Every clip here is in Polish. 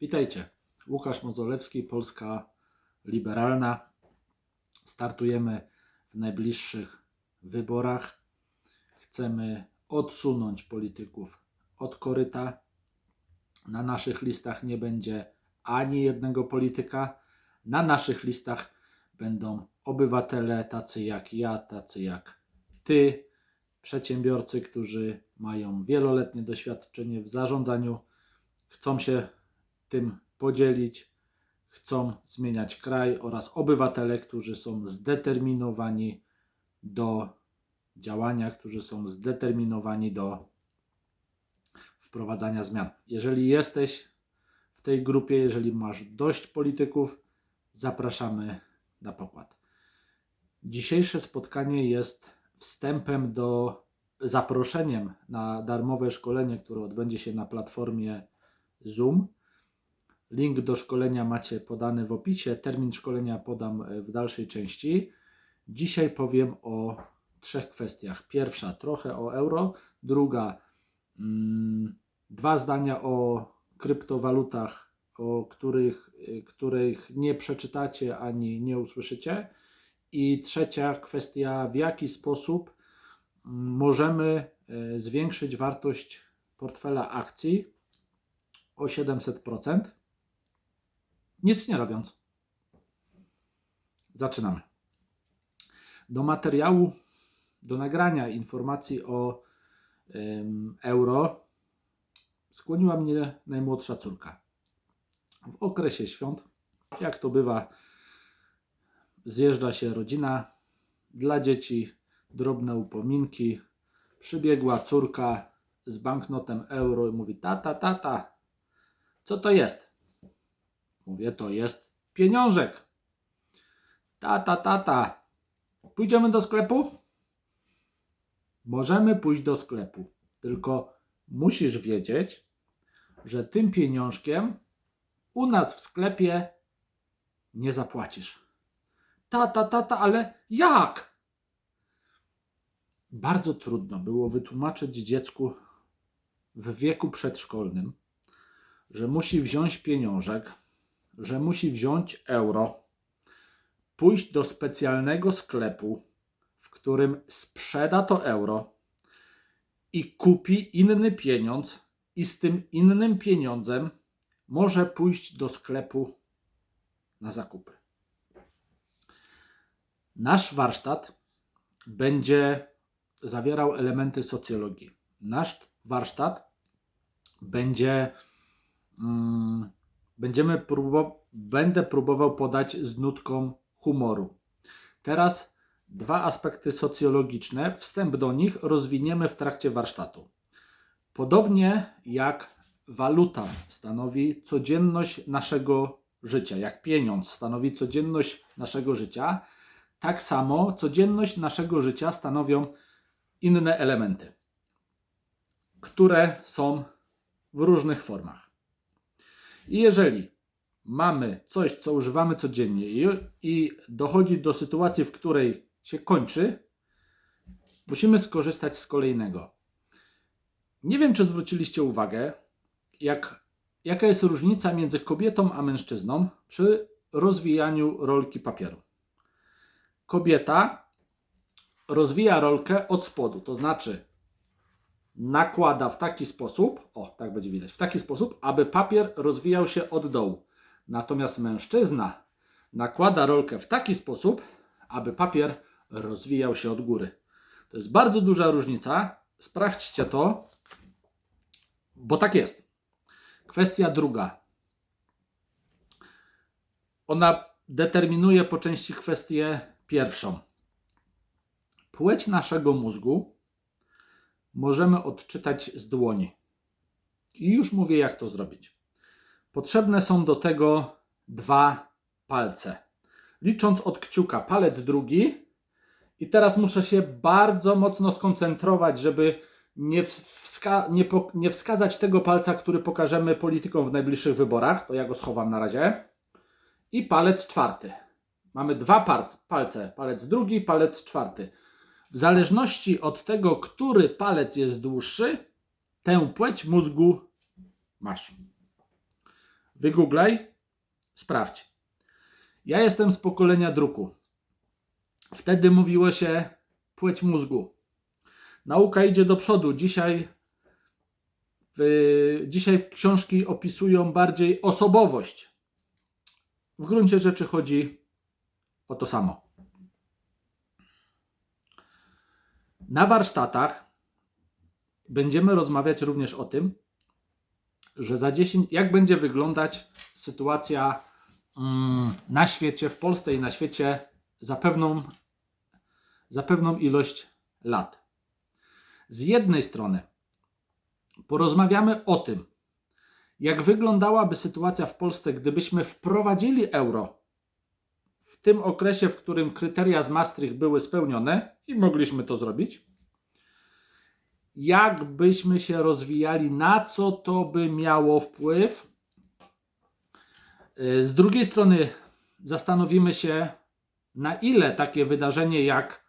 Witajcie. Łukasz Mozolewski, Polska Liberalna. Startujemy w najbliższych wyborach. Chcemy odsunąć polityków od koryta. Na naszych listach nie będzie ani jednego polityka. Na naszych listach będą obywatele tacy jak ja, tacy jak ty, przedsiębiorcy, którzy mają wieloletnie doświadczenie w zarządzaniu, chcą się tym podzielić, chcą zmieniać kraj oraz obywatele, którzy są zdeterminowani do działania, którzy są zdeterminowani do wprowadzania zmian. Jeżeli jesteś w tej grupie, jeżeli masz dość polityków, zapraszamy na pokład. Dzisiejsze spotkanie jest wstępem do zaproszeniem na darmowe szkolenie, które odbędzie się na platformie Zoom. Link do szkolenia macie podany w opisie. Termin szkolenia podam e, w dalszej części. Dzisiaj powiem o trzech kwestiach. Pierwsza trochę o euro, druga mm, dwa zdania o kryptowalutach, o których, y, których nie przeczytacie ani nie usłyszycie. I trzecia kwestia, w jaki sposób mm, możemy y, zwiększyć wartość portfela akcji o 700%, nic nie robiąc. Zaczynamy. Do materiału, do nagrania informacji o ym, euro skłoniła mnie najmłodsza córka. W okresie świąt, jak to bywa, zjeżdża się rodzina dla dzieci, drobne upominki. Przybiegła córka z banknotem euro i mówi: Tata, tata, co to jest? Mówię: To jest pieniążek. Tata, tata, pójdziemy do sklepu? Możemy pójść do sklepu, tylko musisz wiedzieć, że tym pieniążkiem u nas w sklepie nie zapłacisz. Tata, tata, ale jak? Bardzo trudno było wytłumaczyć dziecku w wieku przedszkolnym, że musi wziąć pieniążek, że musi wziąć euro, pójść do specjalnego sklepu, w którym sprzeda to euro i kupi inny pieniądz, i z tym innym pieniądzem może pójść do sklepu na zakupy. Nasz warsztat będzie zawierał elementy socjologii. Nasz warsztat będzie mm, będziemy próbował, będę próbował podać z nutką humoru. Teraz dwa aspekty socjologiczne, wstęp do nich rozwiniemy w trakcie warsztatu. Podobnie jak waluta stanowi codzienność naszego życia, jak pieniądz stanowi codzienność naszego życia, tak samo codzienność naszego życia stanowią inne elementy, które są w różnych formach. I jeżeli mamy coś, co używamy codziennie i, i dochodzi do sytuacji, w której się kończy, musimy skorzystać z kolejnego. Nie wiem, czy zwróciliście uwagę, jak, jaka jest różnica między kobietą a mężczyzną przy rozwijaniu rolki papieru. Kobieta rozwija rolkę od spodu, to znaczy nakłada w taki sposób, o tak będzie widać, w taki sposób, aby papier rozwijał się od dołu. Natomiast mężczyzna nakłada rolkę w taki sposób, aby papier rozwijał się od góry. To jest bardzo duża różnica. Sprawdźcie to, bo tak jest. Kwestia druga. Ona determinuje po części kwestię pierwszą. Płeć naszego mózgu możemy odczytać z dłoni. I już mówię, jak to zrobić. Potrzebne są do tego dwa palce. Licząc od kciuka, palec drugi. I teraz muszę się bardzo mocno skoncentrować, żeby nie, wska nie, nie wskazać tego palca, który pokażemy politykom w najbliższych wyborach. To ja go schowam na razie. I palec czwarty. Mamy dwa palce. Palec drugi, palec czwarty. W zależności od tego, który palec jest dłuższy, tę płeć mózgu masz. Wygooglaj, sprawdź. Ja jestem z pokolenia druku. Wtedy mówiło się płeć mózgu. Nauka idzie do przodu. Dzisiaj, w, dzisiaj książki opisują bardziej osobowość. W gruncie rzeczy chodzi o to samo. Na warsztatach będziemy rozmawiać również o tym, że za 10, jak będzie wyglądać sytuacja mm, na świecie, w Polsce i na świecie za pewną, za pewną ilość lat. Z jednej strony porozmawiamy o tym, jak wyglądałaby sytuacja w Polsce, gdybyśmy wprowadzili euro w tym okresie, w którym kryteria z Maastricht były spełnione i mogliśmy to zrobić. Jak byśmy się rozwijali, na co to by miało wpływ. Z drugiej strony zastanowimy się, na ile takie wydarzenie jak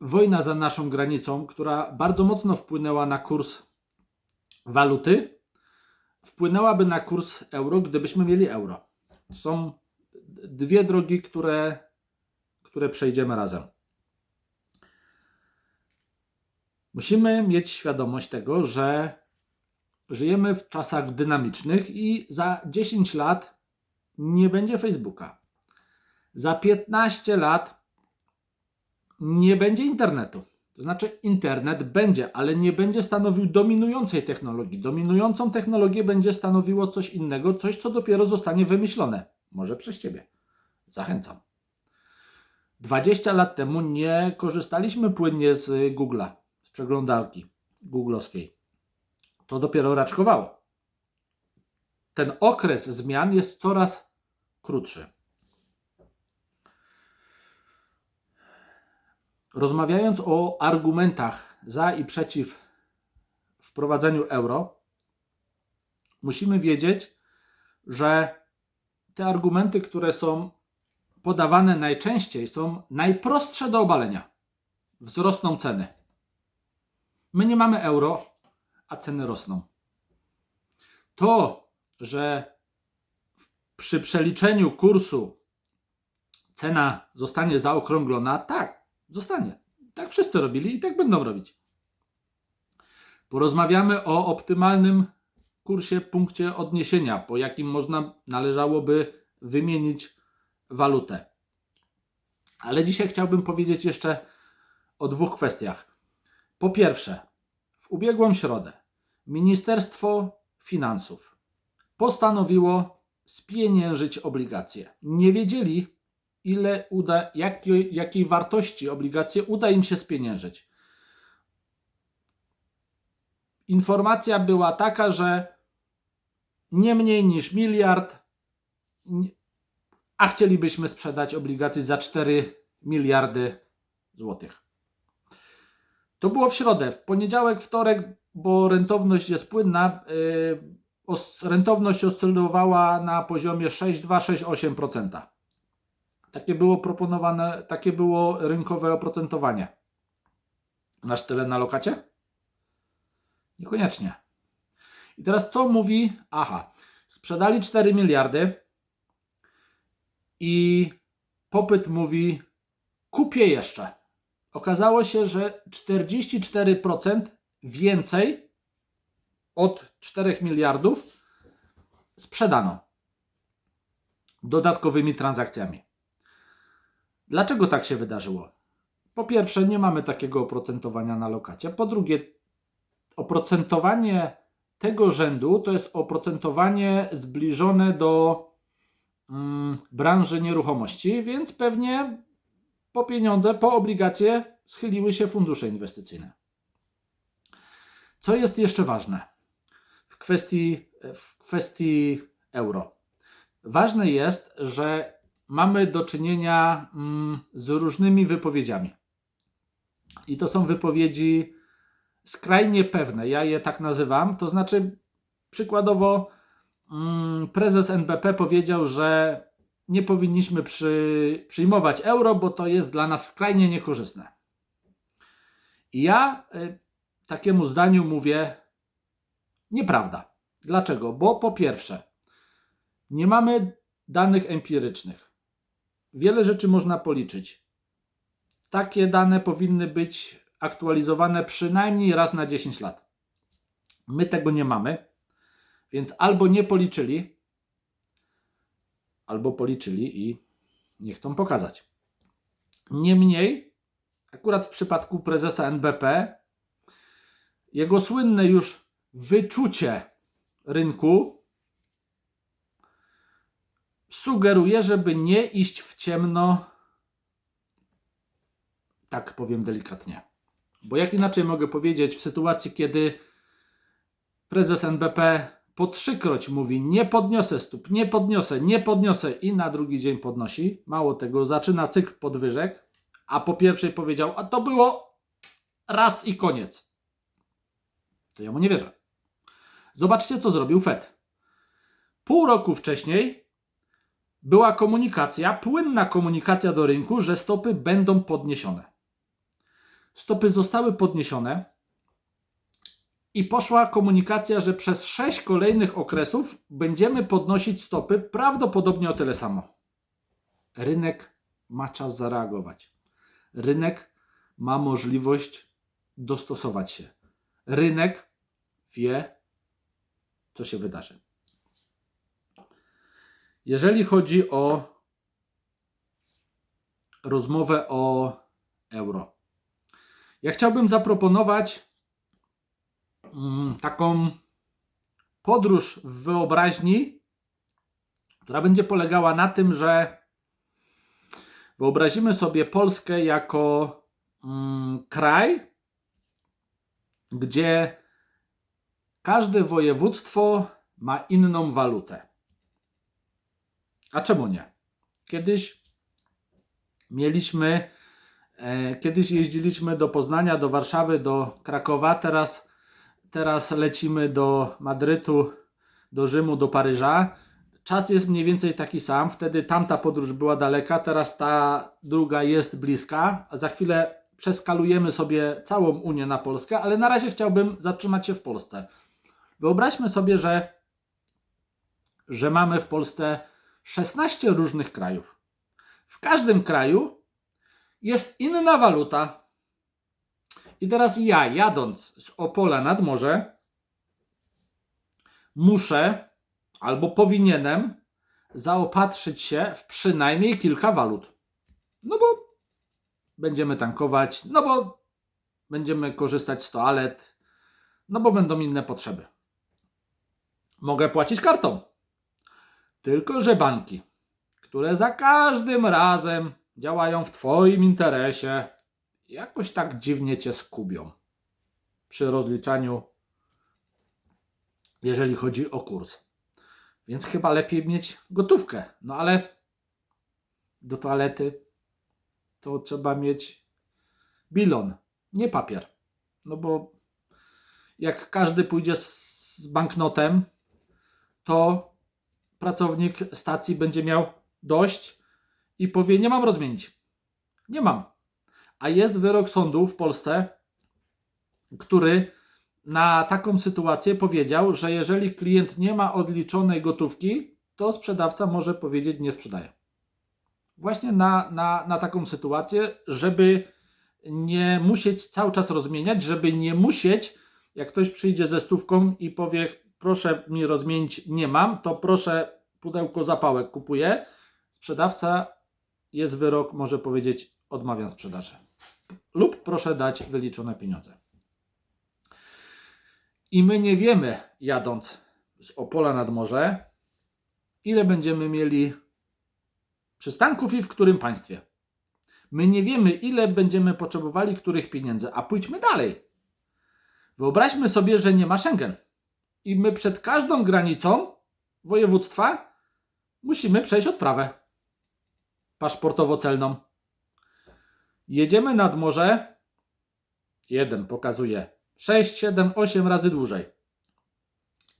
wojna za naszą granicą, która bardzo mocno wpłynęła na kurs waluty, wpłynęłaby na kurs euro, gdybyśmy mieli euro. Są dwie drogi, które, które przejdziemy razem. Musimy mieć świadomość tego, że żyjemy w czasach dynamicznych i za 10 lat nie będzie Facebooka. Za 15 lat nie będzie internetu. To znaczy, internet będzie, ale nie będzie stanowił dominującej technologii. Dominującą technologię będzie stanowiło coś innego, coś, co dopiero zostanie wymyślone. Może przez ciebie. Zachęcam. 20 lat temu nie korzystaliśmy płynnie z Google'a, z przeglądarki googlowskiej. To dopiero raczkowało. Ten okres zmian jest coraz krótszy. Rozmawiając o argumentach za i przeciw wprowadzeniu euro, musimy wiedzieć, że te argumenty, które są podawane najczęściej, są najprostsze do obalenia. Wzrosną ceny. My nie mamy euro, a ceny rosną. To, że przy przeliczeniu kursu cena zostanie zaokrąglona, tak, zostanie. Tak wszyscy robili i tak będą robić. Porozmawiamy o optymalnym kursie, punkcie odniesienia, po jakim można należałoby wymienić walutę. Ale dzisiaj chciałbym powiedzieć jeszcze o dwóch kwestiach. Po pierwsze, w ubiegłą środę Ministerstwo Finansów postanowiło spieniężyć obligacje. Nie wiedzieli, ile uda, jakiej, jakiej wartości obligacje uda im się spieniężyć. Informacja była taka, że nie mniej niż miliard, a chcielibyśmy sprzedać obligacje za 4 miliardy złotych. To było w środę. W poniedziałek, wtorek, bo rentowność jest płynna, yy, rentowność oscylowała na poziomie 6,2-6,8%. Takie było proponowane, takie było rynkowe oprocentowanie. Masz tyle na lokacie? Niekoniecznie. I teraz co mówi? Aha, sprzedali 4 miliardy i popyt mówi kupię jeszcze. Okazało się, że 44% więcej od 4 miliardów sprzedano dodatkowymi transakcjami. Dlaczego tak się wydarzyło? Po pierwsze, nie mamy takiego oprocentowania na lokacie. Po drugie, oprocentowanie tego rzędu to jest oprocentowanie zbliżone do branży nieruchomości, więc pewnie po pieniądze, po obligacje schyliły się fundusze inwestycyjne. Co jest jeszcze ważne w kwestii, w kwestii euro? Ważne jest, że mamy do czynienia mm, z różnymi wypowiedziami. I to są wypowiedzi skrajnie pewne. Ja je tak nazywam. To znaczy, przykładowo, mm, prezes NBP powiedział, że nie powinniśmy przy, przyjmować euro, bo to jest dla nas skrajnie niekorzystne. I ja y, takiemu zdaniu mówię: nieprawda. Dlaczego? Bo po pierwsze, nie mamy danych empirycznych. Wiele rzeczy można policzyć. Takie dane powinny być aktualizowane przynajmniej raz na 10 lat. My tego nie mamy, więc albo nie policzyli, albo policzyli i nie chcą pokazać. Niemniej, akurat w przypadku prezesa NBP, jego słynne już wyczucie rynku sugeruje, żeby nie iść w ciemno, tak powiem delikatnie. Bo jak inaczej mogę powiedzieć, w sytuacji, kiedy prezes NBP po trzykroć mówi: Nie podniosę stóp, nie podniosę, nie podniosę, i na drugi dzień podnosi. Mało tego, zaczyna cykl podwyżek, a po pierwszej powiedział: A to było raz i koniec. To ja mu nie wierzę. Zobaczcie, co zrobił Fed. Pół roku wcześniej była komunikacja, płynna komunikacja do rynku, że stopy będą podniesione. Stopy zostały podniesione i poszła komunikacja, że przez sześć kolejnych okresów będziemy podnosić stopy prawdopodobnie o tyle samo. Rynek ma czas zareagować. Rynek ma możliwość dostosować się. Rynek wie, co się wydarzy. Jeżeli chodzi o rozmowę o euro, ja chciałbym zaproponować taką podróż w wyobraźni, która będzie polegała na tym, że wyobrazimy sobie Polskę jako mm, kraj, gdzie każde województwo ma inną walutę. A czemu nie? Kiedyś mieliśmy, e, kiedyś jeździliśmy do Poznania, do Warszawy, do Krakowa, teraz, teraz lecimy do Madrytu, do Rzymu, do Paryża. Czas jest mniej więcej taki sam. Wtedy tamta podróż była daleka, teraz ta druga jest bliska. A za chwilę przeskalujemy sobie całą Unię na Polskę, ale na razie chciałbym zatrzymać się w Polsce. Wyobraźmy sobie, że, że mamy w Polsce 16 różnych krajów. W każdym kraju jest inna waluta. I teraz ja, jadąc z Opola nad morze, muszę albo powinienem zaopatrzyć się w przynajmniej kilka walut. No bo będziemy tankować, no bo będziemy korzystać z toalet, no bo będą inne potrzeby. Mogę płacić kartą. Tylko, że banki, które za każdym razem działają w Twoim interesie, jakoś tak dziwnie Cię skubią przy rozliczaniu, jeżeli chodzi o kurs. Więc chyba lepiej mieć gotówkę. No ale do toalety to trzeba mieć bilon, nie papier. No bo jak każdy pójdzie z, banknotem, to pracownik stacji będzie miał dość i powie: Nie mam rozmienić. Nie mam. A jest wyrok sądu w Polsce, który na taką sytuację powiedział, że jeżeli klient nie ma odliczonej gotówki, to sprzedawca może powiedzieć: Nie sprzedaję. Właśnie na, na, na taką sytuację, żeby nie musieć cały czas rozmieniać, żeby nie musieć, jak ktoś przyjdzie ze stówką i powie: proszę mi rozmienić, nie mam, to proszę pudełko zapałek kupuję. Sprzedawca jest wyrok, może powiedzieć odmawiam sprzedaży. Lub proszę dać wyliczone pieniądze. I my nie wiemy, jadąc z Opola nad morze, ile będziemy mieli przystanków i w którym państwie. My nie wiemy, ile będziemy potrzebowali których pieniędzy, a pójdźmy dalej. Wyobraźmy sobie, że nie ma Schengen i my przed każdą granicą województwa musimy przejść odprawę paszportowo-celną. Jedziemy nad morze. Jeden pokazuje 6, 7, 8 razy dłużej.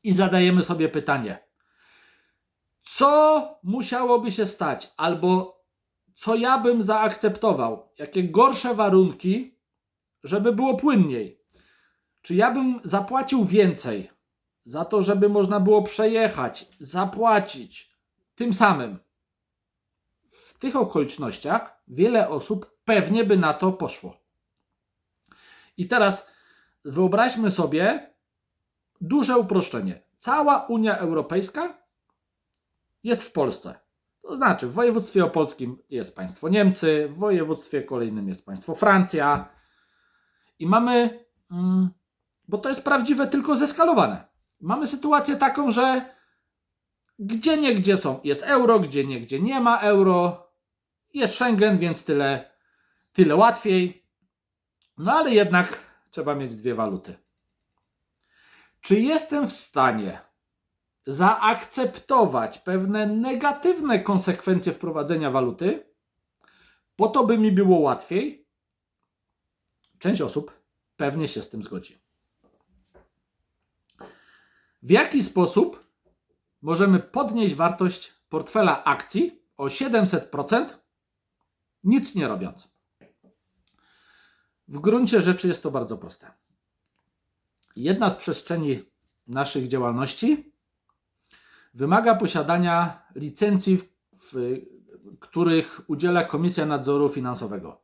I zadajemy sobie pytanie: co musiałoby się stać, albo co ja bym zaakceptował, jakie gorsze warunki, żeby było płynniej? Czy ja bym zapłacił więcej za to, żeby można było przejechać, zapłacić. Tym samym tych okolicznościach wiele osób pewnie by na to poszło. I teraz wyobraźmy sobie duże uproszczenie. Cała Unia Europejska jest w Polsce. To znaczy, w województwie opolskim jest państwo Niemcy, w województwie kolejnym jest państwo Francja. I mamy, mm, bo to jest prawdziwe, tylko zeskalowane. Mamy sytuację taką, że gdzie nie gdzie są, jest euro, gdzie nie gdzie nie ma euro, jest Schengen, więc tyle, tyle łatwiej. No ale jednak trzeba mieć dwie waluty. Czy jestem w stanie zaakceptować pewne negatywne konsekwencje wprowadzenia waluty, po to by mi było łatwiej? Część osób pewnie się z tym zgodzi. W jaki sposób możemy podnieść wartość portfela akcji o 700%, nic nie robiąc? W gruncie rzeczy jest to bardzo proste. Jedna z przestrzeni naszych działalności wymaga posiadania licencji, w, w, których udziela Komisja Nadzoru Finansowego.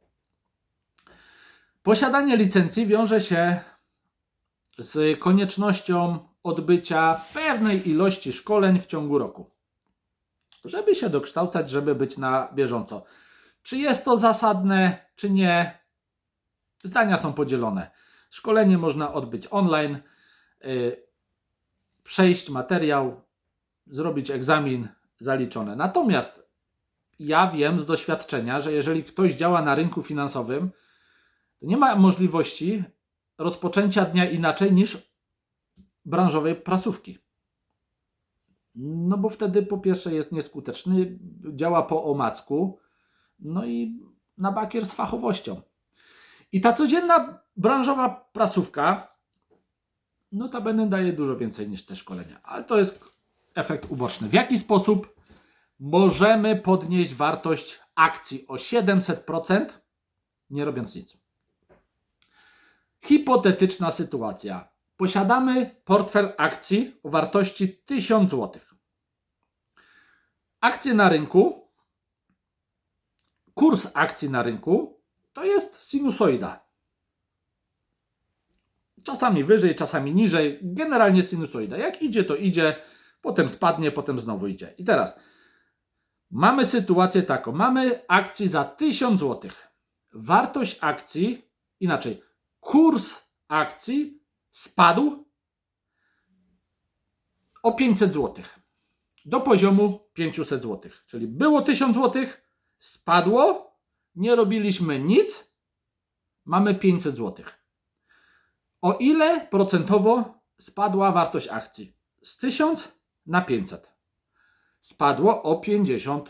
Posiadanie licencji wiąże się z koniecznością odbycia pewnej ilości szkoleń w ciągu roku, żeby się dokształcać, żeby być na bieżąco. Czy jest to zasadne, czy nie? Zdania są podzielone. Szkolenie można odbyć online, yy, przejść materiał, zrobić egzamin zaliczone. Natomiast ja wiem z doświadczenia, że jeżeli ktoś działa na rynku finansowym, to nie ma możliwości rozpoczęcia dnia inaczej niż branżowej prasówki. No bo wtedy po pierwsze jest nieskuteczny, działa po omacku, no i na bakier z fachowością. I ta codzienna branżowa prasówka, no ta będę daje dużo więcej niż te szkolenia, ale to jest efekt uboczny. W jaki sposób możemy podnieść wartość akcji o 700%, nie robiąc nic? Hipotetyczna sytuacja. Posiadamy portfel akcji o wartości 1000 zł. Akcje na rynku, kurs akcji na rynku to jest sinusoida. Czasami wyżej, czasami niżej, generalnie sinusoida. Jak idzie, to idzie potem spadnie, potem znowu idzie. I teraz mamy sytuację taką. Mamy akcję za 1000 zł. Wartość akcji, inaczej, kurs akcji spadł o 500 zł do poziomu 500 zł. Czyli było 1000 zł, spadło, nie robiliśmy nic, mamy 500 zł. O ile procentowo spadła wartość akcji? Z 1000 na 500. Spadło o 50%.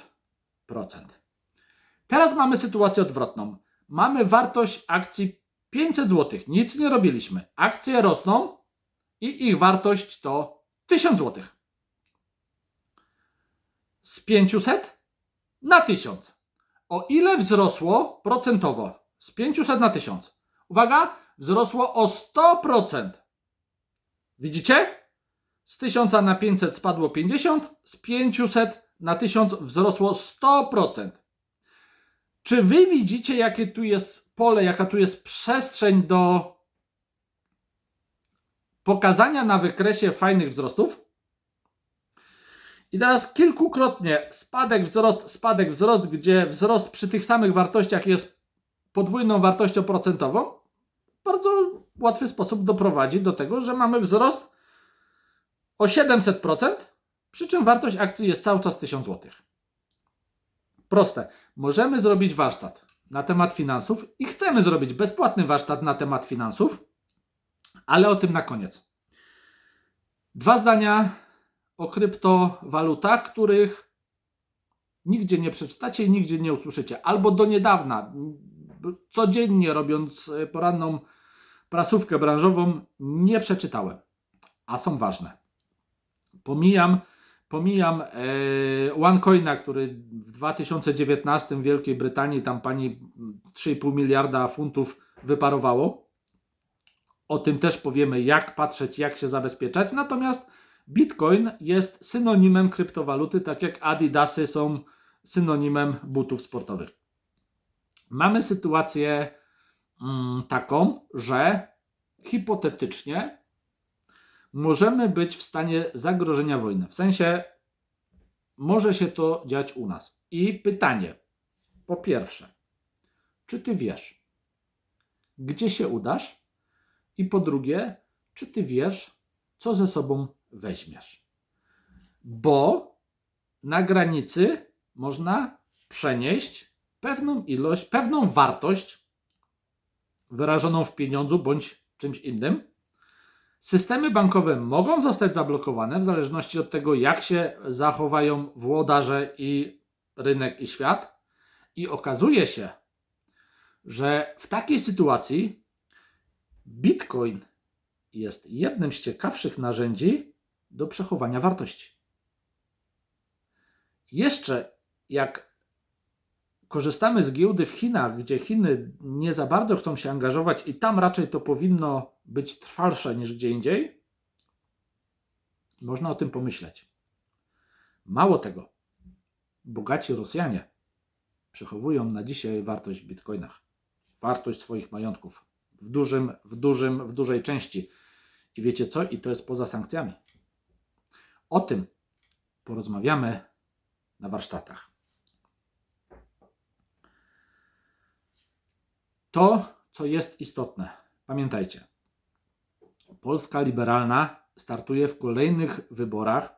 Teraz mamy sytuację odwrotną. Mamy wartość akcji 500 zł. Nic nie robiliśmy. Akcje rosną i ich wartość to 1000 zł. Z 500 na 1000. O ile wzrosło procentowo? Z 500 na 1000. Uwaga, wzrosło o 100%. Widzicie? Z 1000 na 500 spadło 50, z 500 na 1000 wzrosło 100%. Czy wy widzicie, jakie tu jest pole, jaka tu jest przestrzeń do pokazania na wykresie fajnych wzrostów? I teraz kilkukrotnie spadek, wzrost, spadek, wzrost, gdzie wzrost przy tych samych wartościach jest podwójną wartością procentową, w bardzo łatwy sposób doprowadzi do tego, że mamy wzrost o 700%, przy czym wartość akcji jest cały czas 1000 zł. Proste. Możemy zrobić warsztat na temat finansów i chcemy zrobić bezpłatny warsztat na temat finansów, ale o tym na koniec. Dwa zdania o kryptowalutach, których nigdzie nie przeczytacie i nigdzie nie usłyszycie. Albo do niedawna, codziennie robiąc poranną prasówkę branżową, nie przeczytałem, a są ważne. Pomijam, pomijam e, OneCoina, który w 2019 w Wielkiej Brytanii tam pani 3,5 miliarda funtów wyparowało. O tym też powiemy, jak patrzeć, jak się zabezpieczać. Natomiast Bitcoin jest synonimem kryptowaluty, tak jak Adidasy są synonimem butów sportowych. Mamy sytuację mm, taką, że hipotetycznie możemy być w stanie zagrożenia wojny. W sensie może się to dziać u nas. I pytanie, po pierwsze, czy ty wiesz, gdzie się udasz? I po drugie, czy ty wiesz, co ze sobą weźmiesz? Bo na granicy można przenieść pewną ilość, pewną wartość wyrażoną w pieniądzu bądź czymś innym. Systemy bankowe mogą zostać zablokowane w zależności od tego, jak się zachowają włodarze i rynek i świat. I okazuje się, że w takiej sytuacji Bitcoin jest jednym z ciekawszych narzędzi do przechowania wartości. Jeszcze jak korzystamy z giełdy w Chinach, gdzie Chiny nie za bardzo chcą się angażować i tam raczej to powinno być trwalsze niż gdzie indziej, można o tym pomyśleć. Mało tego, bogaci Rosjanie przechowują na dzisiaj wartość w bitcoinach, wartość swoich majątków w dużym, w dużym, w dużej części. I wiecie co? I to jest poza sankcjami. O tym porozmawiamy na warsztatach. To, co jest istotne, pamiętajcie, Polska liberalna startuje w kolejnych wyborach.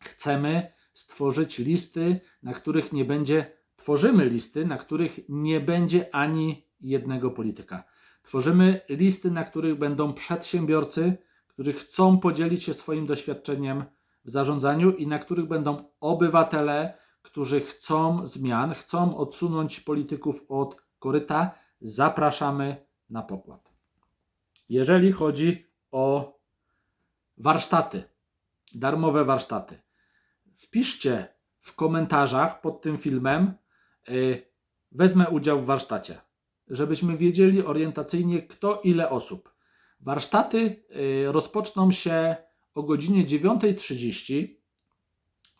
Chcemy stworzyć listy, na których nie będzie, tworzymy listy, na których nie będzie ani jednego polityka. Tworzymy listy, na których będą przedsiębiorcy, którzy chcą podzielić się swoim doświadczeniem w zarządzaniu i na których będą obywatele, którzy chcą zmian, chcą odsunąć polityków od koryta. Zapraszamy na pokład. Jeżeli chodzi o warsztaty, darmowe warsztaty, wpiszcie w komentarzach pod tym filmem, yy, wezmę udział w warsztacie, żebyśmy wiedzieli orientacyjnie kto ile osób. Warsztaty yy, rozpoczną się o godzinie 9.30.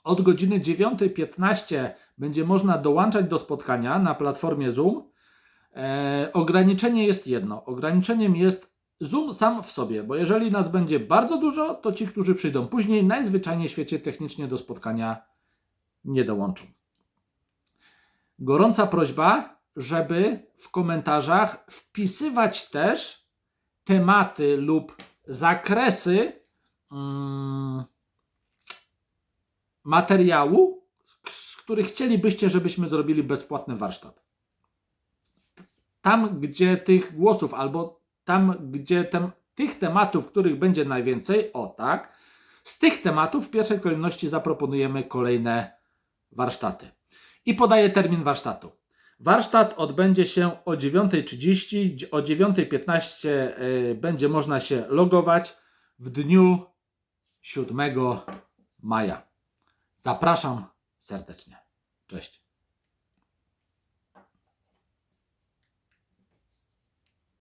Od godziny 9.15 będzie można dołączać do spotkania na platformie Zoom. E, ograniczenie jest jedno. Ograniczeniem jest Zoom sam w sobie, bo jeżeli nas będzie bardzo dużo, to ci, którzy przyjdą później, najzwyczajniej w świecie technicznie do spotkania nie dołączą. Gorąca prośba, żeby w komentarzach wpisywać też tematy lub zakresy mm, materiału, z których chcielibyście, żebyśmy zrobili bezpłatny warsztat. Tam, gdzie tych głosów albo tam, gdzie tem, tych tematów, których będzie najwięcej, o tak, z tych tematów w pierwszej kolejności zaproponujemy kolejne warsztaty. I podaję termin warsztatu. Warsztat odbędzie się o 9.30, o 9.15 y, będzie można się logować w dniu 7 maja. Zapraszam serdecznie. Cześć.